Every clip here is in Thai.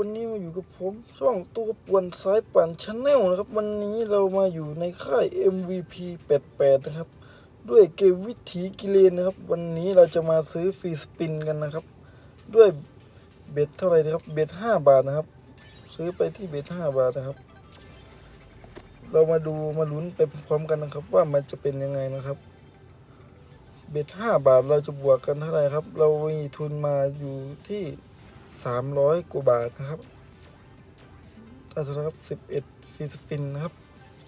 วันนี้มาอยู่กับผม ช่องตัวป่วนสายปั่นชาแนลนะครับ วันนี้เรามาอยู่ในค่าย MVP 88 นะครับ ด้วยเกมวิถีกิเลนนะครับ วันนี้เราจะมาซื้อฟรีสปินกันนะครับ ด้วยเบ็ดเท่าไหร่นะครับ เบ็ด5บาทนะครับ ซื้อไปที่เบ็ด5บาทนะครับ เรามาดูมาลุ้นไปพร้อมกันนะครับ ว่ามันจะเป็นยังไงนะครับเบ็ดห้าบาทเราจะบวกกันเท่าไหร่ครับ เรามีทุนมาอยู่ที่ สามร้อยกว่าบาทนะครับถ้าเท่าไหร่ครับสิบเอ็ดฟีสปินนะครับ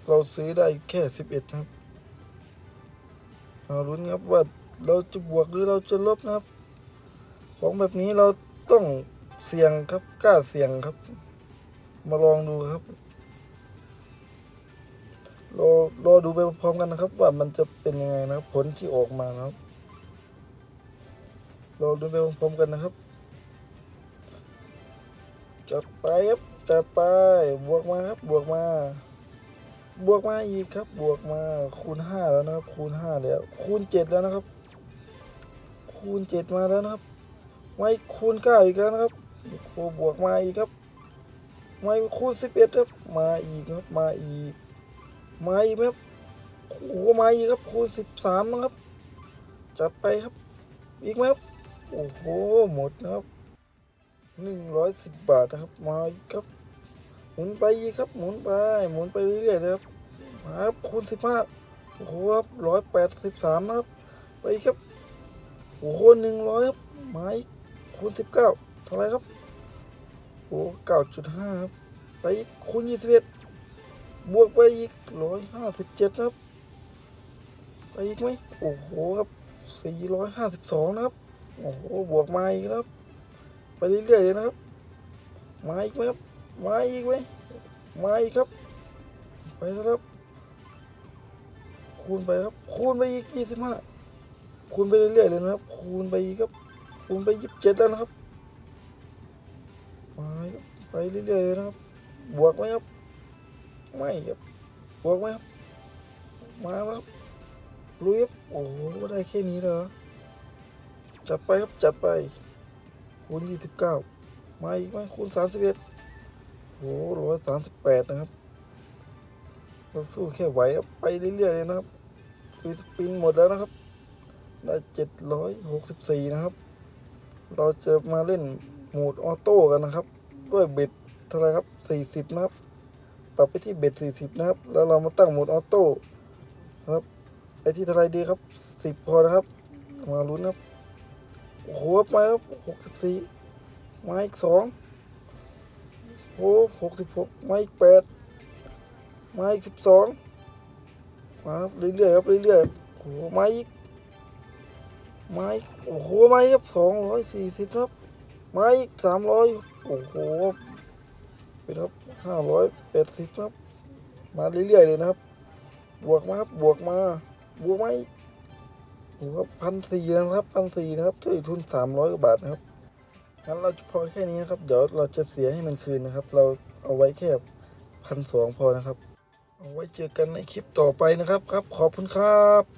เราซื้อได้แค่สิบเอ็ดนะครับเอาลุ้นครับว่าเราจะบวกหรือเราจะลบนะครับ ของแบบนี้เราต้องเสี่ยงครับกล้าเสี่ยงครับ มาลองดูครับรอรอดูไปพร้อมกันนะครับ ว่ามันจะเป็นยังไงนะครับ ผลที่ออกมานะครับรอดูไปพร้อมๆกันนะครับ จัดไปครับจัดไปบวกมาครับบวกมา บวกมาอีกครับ บวกมา คูณห้าแล้วนะครับ คูณห้าแล้ว คูณเจ็ดแล้วนะครับ คูณเจ็ดมาแล้วนะครับ ไม่คูณเก้าอีกแล้วนะครับโอ้บวกมาอีกครับ ไม่คูณสิบเอ็ดครับ มาอีกครับ มาอีก มาอีกครับโอ้โหมาอีกครับ คูณสิบสามนะครับ จัดไปครับ อีกไหมครับ โอ้โห หมดนะครับ หนึ่งร้อยสิบบาทนะครับ มาอีกครับ หมุนไปครับ หมุนไป หมุนไปเรื่อยๆนะครับ มาครับคูณสิบห้าโอ้โหครับร้อยแปดสิบสามครับ ไปอีกครับ โอ้โหหนึ่งร้อยครับมาอีกคูณสิบเก้าเท่าไรครับ โอ้เก้าจุดห้าครับ ไปอีกคูณยี่สิบเอ็ดบวกไปอีกร้อยห้าสิบเจ็ดครับ ไปอีกไหมโอ้โหครับสี่ร้อยห้าสิบสองนะครับ โอ้โห บวกมาอีกครับ ไปเรื่อยๆเลยนะครับ มาอีกไหมครับมาอีกไหมมาอีกครับ ไปแล้วครับ คูณไปครับ คูณไปอีกยี่สิบห้าคูณไปเรื่อยๆเลยนะครับ คูณไปอีกครับ คูณไปยี่สิบเจ็ดแล้วนะครับมาครับไปเรื่อยๆเลยนะครับ บวกไหมครับ ไม่ครับ บวกไหมครับ มาแล้วครับลุยครับโอ้โหได้แค่นี้เหรอจัดไปครับ จัดไป คูณยี่สิบเก้ามาอีกไหมคูณสามสิบเอ็ดโอ้โหร้อยสามสิบแปดนะครับ เราสู้แค่ไหวไปเรื่อยๆเลยนะครับฟรีสปินหมดแล้วนะครับ ได้เจ็ดร้อยหกสิบสี่นะครับ เราจะมาเล่นโหมดออโต้กันนะครับ ด้วยเบ็ดเท่าไหรครับสี่สิบนะครับ ปรับไปที่เบ็ดสี่สิบนะครับ แล้วเรามาตั้งโหมดออโต้นะครับ ไปที่เท่าไรดีครับสิบพอนะครับ มาลุ้นครับ โอ้โหมาครับหกสิบสี่มาอีกสองโอ้หกสิบหกมาอีกแปดมาอีกสิบสองมาครับเรื่อยๆครับเรื่อยๆโอ้โหมาอีกมาอีกโอ้โหมาอีกครับสองร้อยสี่สิบครับมาอีกสามร้อยโอ้โหเป็นครับห้าร้อยแปดสิบครับ มาเรื่อยๆเลยนะครับ บวกมาครับบวกมาบวกมาอีก โอ้โหพันสี่นะครับพันสี่นะครับช่วยทุนสามร้อยกว่าบาทนะครับงั้นเราจะพอแค่นี้นะครับ เดี๋ยวเราจะเสียให้มันคืนนะครับ เราเอาไว้แค่พันสองพอนะครับ เอาไว้เจอกันในคลิปต่อไปนะครับครับ ขอบคุณครับ